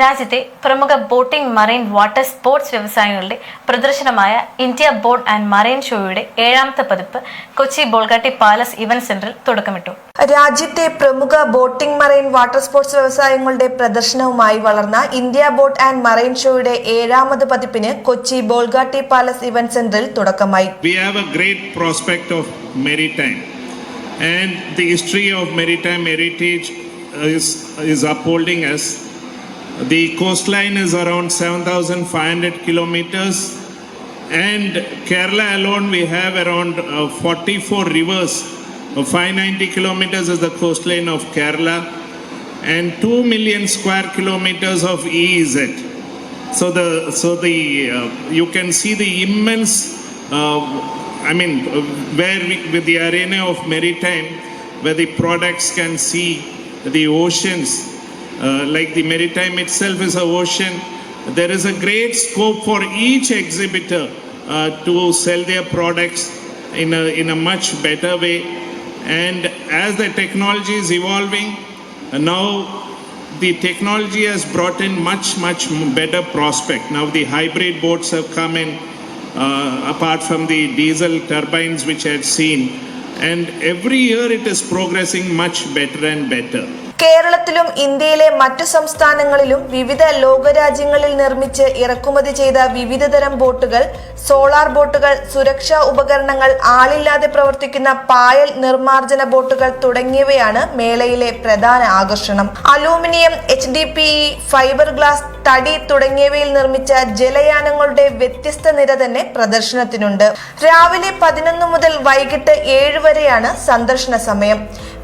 രാജ്യത്തെ പ്രമുഖ boating marine water sports വ്യവസായങ്ങളുടെ പ്രദർശനമായ ഇന്ത്യ ബോട്ട് ആൻഡ് മറൈൻ ഷോയുടെ ഏഴാമത്തെ പതിപ്പ് കൊച്ചി ബോൾഗാട്ടി പാലസ് ഇവന്റ് സെന്ററിൽ തുടക്കമിട്ടു. രാജ്യത്തെ പ്രമുഖ ബോട്ടിംഗ് മറൈൻ വാട്ടർ സ്പോർട്സ് വ്യവസായങ്ങളുടെ പ്രദർശനവുമായി വളർന്ന ഇന്ത്യ ബോട്ട് ആൻഡ് മറൈൻ ഷോയുടെ ഏഴാമത് പതിപ്പിന് കൊച്ചി ബോൾഗാട്ടി പാലസ് ഇവന്റ് സെന്ററിൽ തുടക്കമായി. We have a great prospect of maritime, and the history of maritime heritage is, is upholding us. The coastline is around 7,500 kilometers, and Kerala alone we have around uh, 44 rivers. Uh, 590 kilometers is the coastline of Kerala, and 2 million square kilometers of EEZ. So the so the uh, you can see the immense. Uh, I mean, uh, where we, with the arena of maritime, where the products can see the oceans, like the maritime itself is a ocean. There is a great scope for each exhibitor uh, to sell their products in a in a much better way. And as the technology is evolving, uh, now the technology has brought in much much better prospect now the hybrid boats have come in uh, apart from the diesel turbines which i had seen and every year it is progressing much better and better കേരളത്തിലും ഇന്ത്യയിലെ മറ്റു സംസ്ഥാനങ്ങളിലും വിവിധ ലോകരാജ്യങ്ങളിൽ നിർമ്മിച്ച് ഇറക്കുമതി ചെയ്ത വിവിധതരം ബോട്ടുകൾ സോളാർ ബോട്ടുകൾ സുരക്ഷാ ഉപകരണങ്ങൾ ആളില്ലാതെ പ്രവർത്തിക്കുന്ന പായൽ നിർമ്മാർജന ബോട്ടുകൾ തുടങ്ങിയവയാണ് മേളയിലെ പ്രധാന ആകർഷണം. Aluminium H D P fibre glass തടി തുടങ്ങിയവയിൽ നിർമ്മിച്ച ജലയാനങ്ങളുടെ വ്യത്യസ്ത നിര തന്നെ പ്രദർശനത്തിനുണ്ട്. രാവിലെ പതിനൊന്ന് മുതൽ വൈകിട്ട് ഏഴ് വരെയാണ് സന്ദർശന സമയം.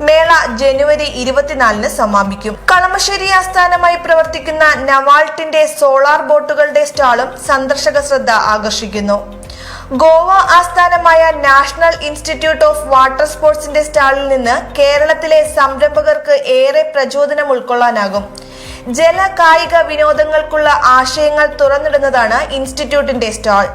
മേള ജനുവരി ഇരുപത്തിനാലിന് സമാപിക്കും. കളമശ്ശേരി ആസ്ഥാനമായി പ്രവർത്തിക്കുന്ന നവാൾട്ടിന്റെ സോളാർ ബോട്ടുകളുടെ സ്റ്റാളും സന്ദർശക ശ്രദ്ധ ആകർഷിക്കുന്നു. ഗോവ ആസ്ഥാനമായ നാഷണൽ ഇൻസ്റ്റിറ്റ്യൂട്ട് ഓഫ് വാട്ടർ സ്പോർട്സിന്റെ സ്റ്റാളിൽ നിന്ന് കേരളത്തിലെ സംരംഭകർക്ക് ഏറെ പ്രചോദനം ഉൾക്കൊള്ളാനാകും. ജല കായിക വിനോദങ്ങൾക്കുള്ള ആശയങ്ങൾ തുറന്നിടുന്നതാണ് ഇൻസ്റ്റിറ്റ്യൂട്ടിന്റെ സ്റ്റാൾ.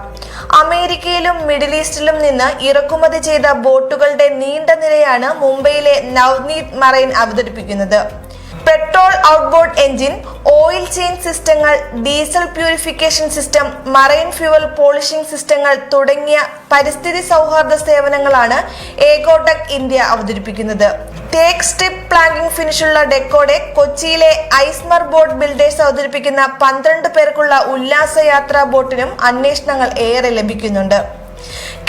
അമേരിക്കയിലും മിഡിൽ ഈസ്റ്റിലും നിന്ന് ഇറക്കുമതി ചെയ്ത ബോട്ടുകളുടെ നീണ്ട നിരയാണ് മുംബൈയിലെ നവ്നീത് മറൈൻ അവതരിപ്പിക്കുന്നത്. Petrol outboard engine oil chain സിസ്റ്റങ്ങൾ diesel purification system marine fuel polishing സിസ്റ്റങ്ങൾ തുടങ്ങിയ പരിസ്ഥിതി സൗഹാർദ്ദ സേവനങ്ങളാണ് ഏകോടെക് ഇന്ത്യ അവതരിപ്പിക്കുന്നത്. ടേക്ക് സ്ട്രിപ്പ് പ്ലാങ്കിംഗ് ഫിനിഷുള്ള ഡെക്കോടെ കൊച്ചിയിലെ ഐസ്മർ ബോട്ട് ബിൽഡേഴ്സ് അവതരിപ്പിക്കുന്ന പന്ത്രണ്ട് പേർക്കുള്ള ഉല്ലാസയാത്രാ ബോട്ടിനും അന്വേഷണങ്ങൾ ഏറെ ലഭിക്കുന്നുണ്ട്.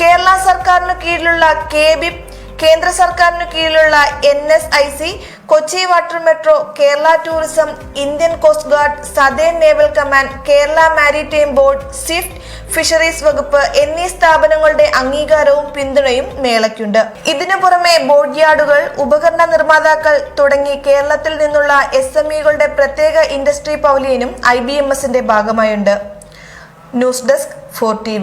കേരള സർക്കാരിനു കീഴിലുള്ള കെ ബിപ് കേന്ദ്ര സർക്കാരിനു കീഴിലുള്ള N S I C Kochi water metro Kerala tourism Indian coast guard southern naval command Kerala maritime board swift fisheries വകുപ്പ് എന്നീ സ്ഥാപനങ്ങളുടെ അംഗീകാരവും പിന്തുണയും മേളയ്ക്കുണ്ട്. ഇതിനു പുറമെ ബോട്ട് യാർഡുകൾ ഉപകരണ നിർമ്മാതാക്കൾ തുടങ്ങി കേരളത്തിൽ നിന്നുള്ള എസ് എം ഇകളുടെ പ്രത്യേക ഇൻഡസ്ട്രി പൗലിയനും ഐ ബി എം എസിന്റെ ഭാഗമായുണ്ട്. News desk four T